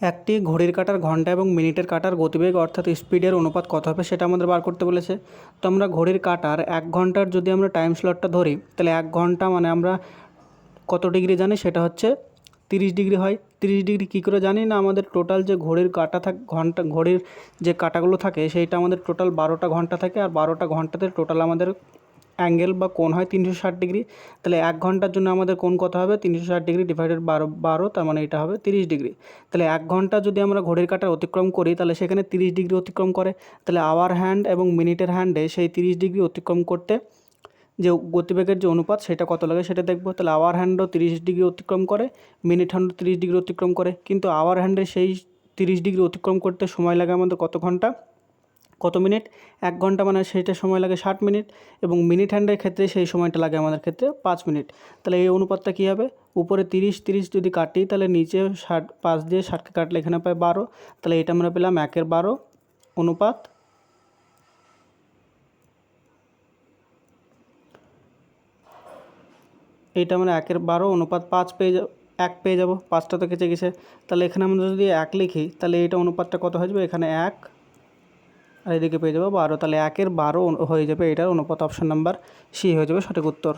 একটি ঘড়ির কাঁটার ঘণ্টা এবং মিনিটের কাঁটার গতিবেগ অর্থাৎ স্পিডের অনুপাত কত হবে সেটা আমাদের বার করতে বলেছে। তো আমরা ঘড়ির কাঁটার এক ঘণ্টার যদি আমরা টাইম স্লটটা ধরি, তাহলে এক ঘণ্টা মানে আমরা কত ডিগ্রি জানি? সেটা হচ্ছে তিরিশ ডিগ্রি হয়। তিরিশ ডিগ্রি কী করে জানি না আমাদের টোটাল যে ঘড়ির কাঁটা থাক, ঘণ্টা, ঘড়ির যে কাঁটাগুলো থাকে, সেইটা আমাদের টোটাল বারোটা ঘণ্টা থাকে। আর বারোটা ঘন্টাতে টোটাল আমাদের অ্যাঙ্গেল বা কোণ হয় তিনশো ষাট ডিগ্রি, তাহলে এক ঘণ্টার জন্য আমাদের কোণ কত হবে? তিনশো ষাট ডিগ্রি ডিভাইডেড বারো বারো, তার মানে এটা হবে তিরিশ ডিগ্রি। তাহলে এক ঘণ্টা যদি আমরা ঘড়ির কাঁটার অতিক্রম করি, তাহলে সেখানে তিরিশ ডিগ্রি অতিক্রম করে। তাহলে আওয়ার হ্যান্ড এবং মিনিটের হ্যান্ডে সেই তিরিশ ডিগ্রি অতিক্রম করতে যে গতিবেগের যে অনুপাত, সেটা কত লাগে সেটা দেখব। তাহলে আওয়ার হ্যান্ডও তিরিশ ডিগ্রি অতিক্রম করে মিনিট হ্যান্ডও তিরিশ ডিগ্রি অতিক্রম করে। কিন্তু আওয়ার হ্যান্ডে সেই তিরিশ ডিগ্রি অতিক্রম করতে সময় লাগে আমাদের কত ঘণ্টা? কত মিনিট? এক ঘণ্টা মানে সেইটা সময় লাগে ষাট মিনিট এবং মিনিট হ্যান্ডের ক্ষেত্রে সেই সময়টা লাগে আমাদের ক্ষেত্রে পাঁচ মিনিট। তাহলে এই অনুপাতটা কী হবে? উপরে তিরিশ তিরিশ যদি কাটি, তাহলে নিচে ষাট, পাঁচ দিয়ে ষাটকে কাটলে এখানে পাই বারো। তাহলে এটা আমরা পেলাম একের বারো অনুপাত এটা আমরা একের বারো অনুপাত পাঁচ পেয়ে যাব, এক পেয়ে যাব, পাঁচটা তো কেচে গেছে। তাহলে এখানে আমরা যদি এক লিখি, তাহলে এইটা অনুপাতটা কত হয়ে যাবে? এখানে এক আর এদিকে পেয়ে যাব বারো। তাহলে একের বারো হয়ে যাবে, এটার অনুপাত অপশান নাম্বার সি হয়ে যাবে সঠিক উত্তর।